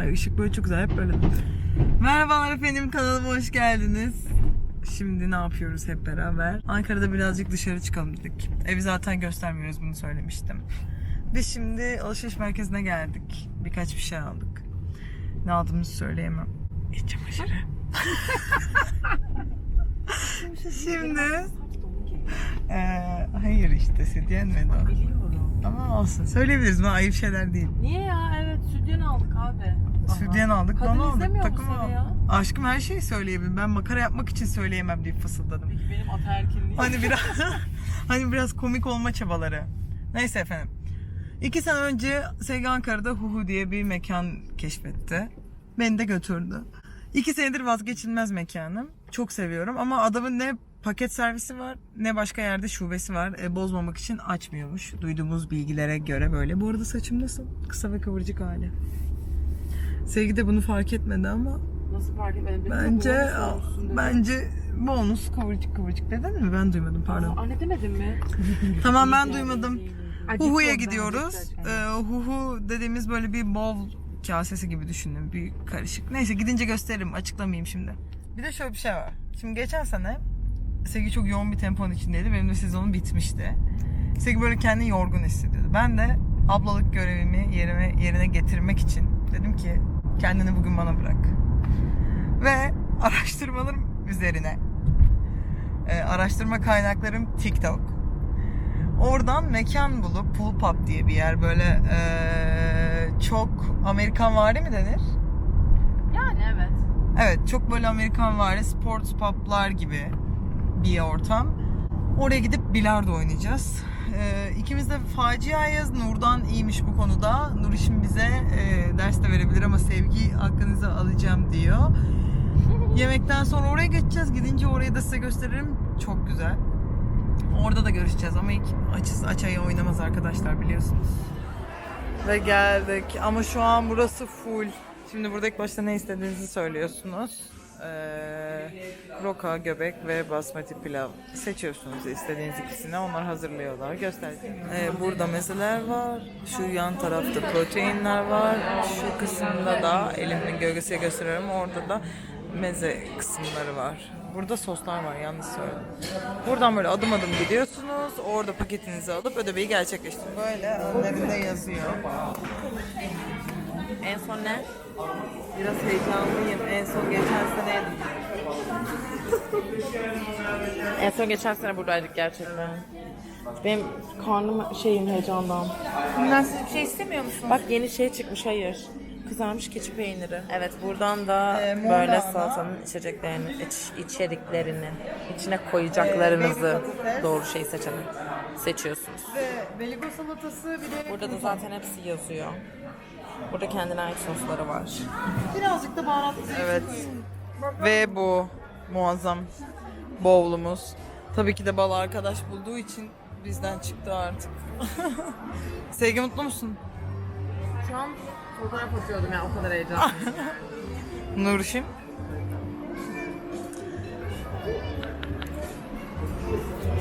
Ay ışık böyle çok güzel hep böyle. Merhabalar efendim kanalıma hoş geldiniz. Şimdi ne yapıyoruz hep beraber? Ankara'da birazcık dışarı çıkalım dedik. Evi zaten göstermiyoruz bunu söylemiştim. Biz şimdi alışveriş merkezine geldik. Birkaç bir şey aldık. Ne aldığımızı söyleyemem. İç çamaşırı. şimdi eee hayır işte sedyen mi? Biliyorum. Ama olsun. Söyleyebiliriz. Bana ayıp şeyler değil. Niye ya? Evet sütyen aldık abi. Sütyen aldık, Kadın don aldık, izlemiyor mu takım seni aldık. ya? Aşkım her şeyi söyleyebilirim. Ben makara yapmak için söyleyemem diye fısıldadım. Peki benim ataerkilliğim. Hani biraz hani biraz komik olma çabaları. Neyse efendim. İki sene önce Sevgi Ankara'da Huhu diye bir mekan keşfetti. Beni de götürdü. İki senedir vazgeçilmez mekanım. Çok seviyorum ama adamın ne paket servisi var ne başka yerde şubesi var. E, bozmamak için açmıyormuş. Duyduğumuz bilgilere göre böyle. Bu arada saçım nasıl? Kısa ve kıvırcık hali. Sevgi de bunu fark etmedi ama Nasıl fark etmedim? Dedim bence olsun dedim. bence bonus kıvırcık kıvırcık dedin mi? Ben duymadım pardon. Anne demedin mi? Tamam ben duymadım. Huhu'ya Acıktı gidiyoruz. Ee, Huhu dediğimiz böyle bir bol kasesi gibi düşünün. Bir karışık. Neyse gidince gösteririm. Açıklamayayım şimdi. Bir de şöyle bir şey var. Şimdi geçen sene Sevgi çok yoğun bir temponun içindeydi. Benim de sezonum bitmişti. Sevgi böyle kendini yorgun hissediyordu. Ben de ablalık görevimi yerime, yerine getirmek için dedim ki kendini bugün bana bırak. Ve araştırmalarım üzerine e, araştırma kaynaklarım TikTok. Oradan mekan bulup Pool Pub diye bir yer böyle e, çok Amerikan vari mi denir? Yani evet. Evet çok böyle Amerikan vari sports publar gibi bir ortam. Oraya gidip bilardo oynayacağız. E, ikimiz de faciayız. Nur'dan iyiymiş bu konuda. Nur işin bize e, ders de verebilir ama sevgi hakkınızı alacağım diyor. Yemekten sonra oraya geçeceğiz. Gidince orayı da size gösteririm. Çok güzel. Orada da görüşeceğiz ama ilk açız açayı oynamaz arkadaşlar biliyorsunuz. Ve geldik ama şu an burası full. Şimdi burada ilk başta ne istediğinizi söylüyorsunuz. Ee, roka, göbek ve basmati pilav seçiyorsunuz istediğiniz ikisini. Onlar hazırlıyorlar. Göstereceğim. Ee, burada mezeler var. Şu yan tarafta proteinler var. Şu kısımda da elimin gölgesiyle gösteriyorum. Orada da meze kısımları var. Burada soslar var yanlış söyledim. Buradan böyle adım adım gidiyorsunuz. Orada paketinizi alıp ödemeyi gerçekleştirin. Böyle önlerinde yazıyor. En son ne? Biraz heyecanlıyım. En son geçen sene. En son geçen sene buradaydık gerçekten. Benim karnım şeyim heyecandan. Ben siz bir şey istemiyor musunuz? Bak yeni şey çıkmış hayır. Kızarmış keçi peyniri. Evet buradan da Ee, böyle salatanın içeceklerini, iç, içeriklerini, içine koyacaklarınızı Ee, patates. doğru şeyi seçelim. Seçiyorsunuz. Ve beligo salatası bir de Burada da zaten hepsi yazıyor. Burada kendine ait sosları var. birazcık da baharat. Evet. Ve bu muazzam bowl'umuz. Tabii ki de bal arkadaş bulduğu için bizden çıktı artık. Sevgi mutlu musun? Şu an fotoğraf atıyordum ya o kadar heyecanlıyım. Nurşim.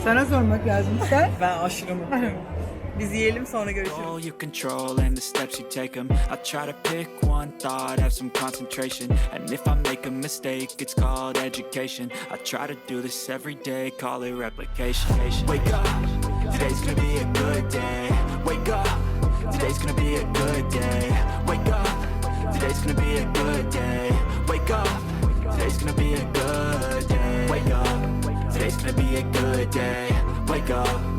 Sana sormak lazım. Sen? Ben aşırı mutluyum. Biz yiyelim sonra görüşürüz. All you control and the steps you take them. I try to pick one thought, have some concentration. And if I make a mistake, it's called education. I try to do this every day, call it replication. Wake up, today's gonna be a good day. Wake up, today's gonna be a good day. Wake up, today's gonna be a good day. Wake up, today's gonna be a good day. Wake up, today's gonna be a good day. Wake up.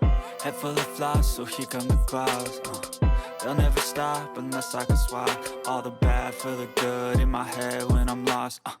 Head full of flies, so here come the clouds. Uh. They'll never stop unless I can swap all the bad for the good in my head when I'm lost. Uh.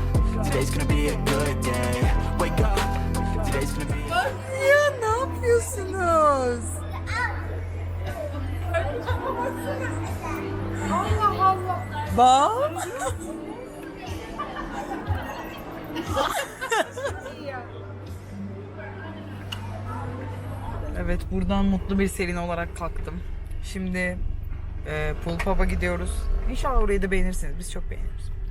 today's gonna be a good day. Wake up, today's gonna be Ya ne yapıyorsunuz? Bak. evet buradan mutlu bir Selin olarak kalktım. Şimdi e, Pool Pub'a gidiyoruz. İnşallah orayı da beğenirsiniz. Biz çok beğeniyoruz.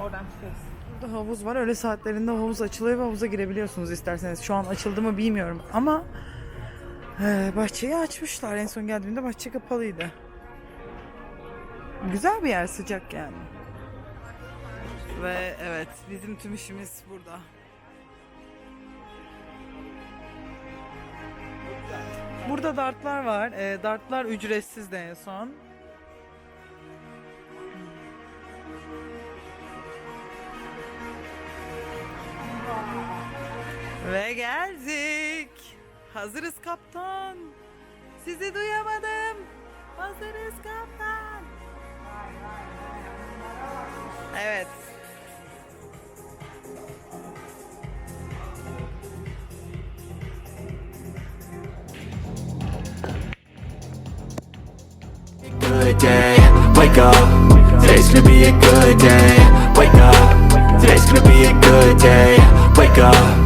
Oradan çıkarız. Burada havuz var. Öğle saatlerinde havuz açılıyor ve havuza girebiliyorsunuz isterseniz. Şu an açıldı mı bilmiyorum ama e, bahçeyi açmışlar. En son geldiğimde bahçe kapalıydı. Güzel bir yer, sıcak yani. Ve evet, bizim tüm işimiz burada. Burada dartlar var. E, dartlar ücretsiz de en son. Ve geldik. Hazırız kaptan. Sizi duyamadım. Hazırız kaptan. Evet. good day. Wake up, today's gonna be a good day. Wake up, today's gonna be a good day. Wake up,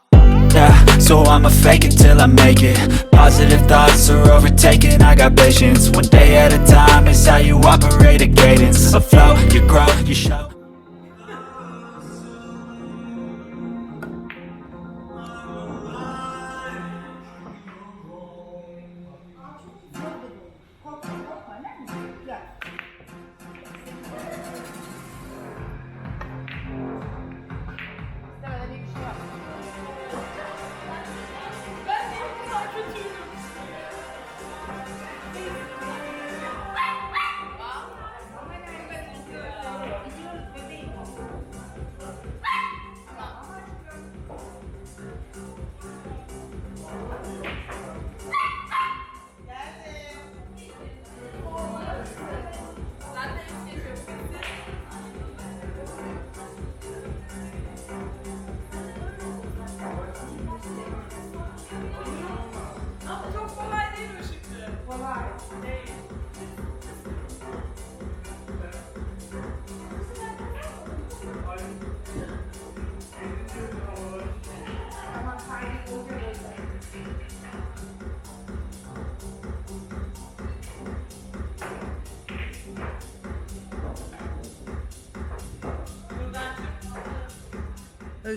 Yeah, so I'ma fake it till I make it. Positive thoughts are overtaken. I got patience. One day at a time is how you operate a cadence. A flow, you grow, you show.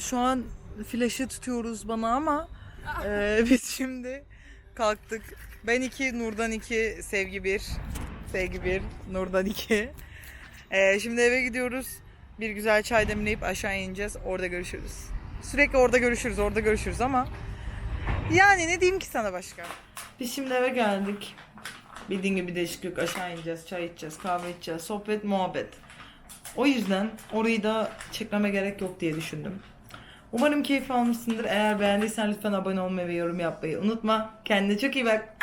Şu an flaşı tutuyoruz bana ama e, biz şimdi kalktık. Ben iki, Nurdan iki, Sevgi bir. Sevgi bir, Nurdan iki. Ee, şimdi eve gidiyoruz. Bir güzel çay demleyip aşağı ineceğiz. Orada görüşürüz. Sürekli orada görüşürüz, orada görüşürüz ama yani ne diyeyim ki sana başka? Biz şimdi eve geldik. Bildiğin gibi değişiklik aşağı ineceğiz, çay içeceğiz, kahve içeceğiz, sohbet, muhabbet. O yüzden orayı da çekmeme gerek yok diye düşündüm. Umarım keyif almışsındır. Eğer beğendiysen lütfen abone olmayı ve yorum yapmayı unutma. Kendine çok iyi bak.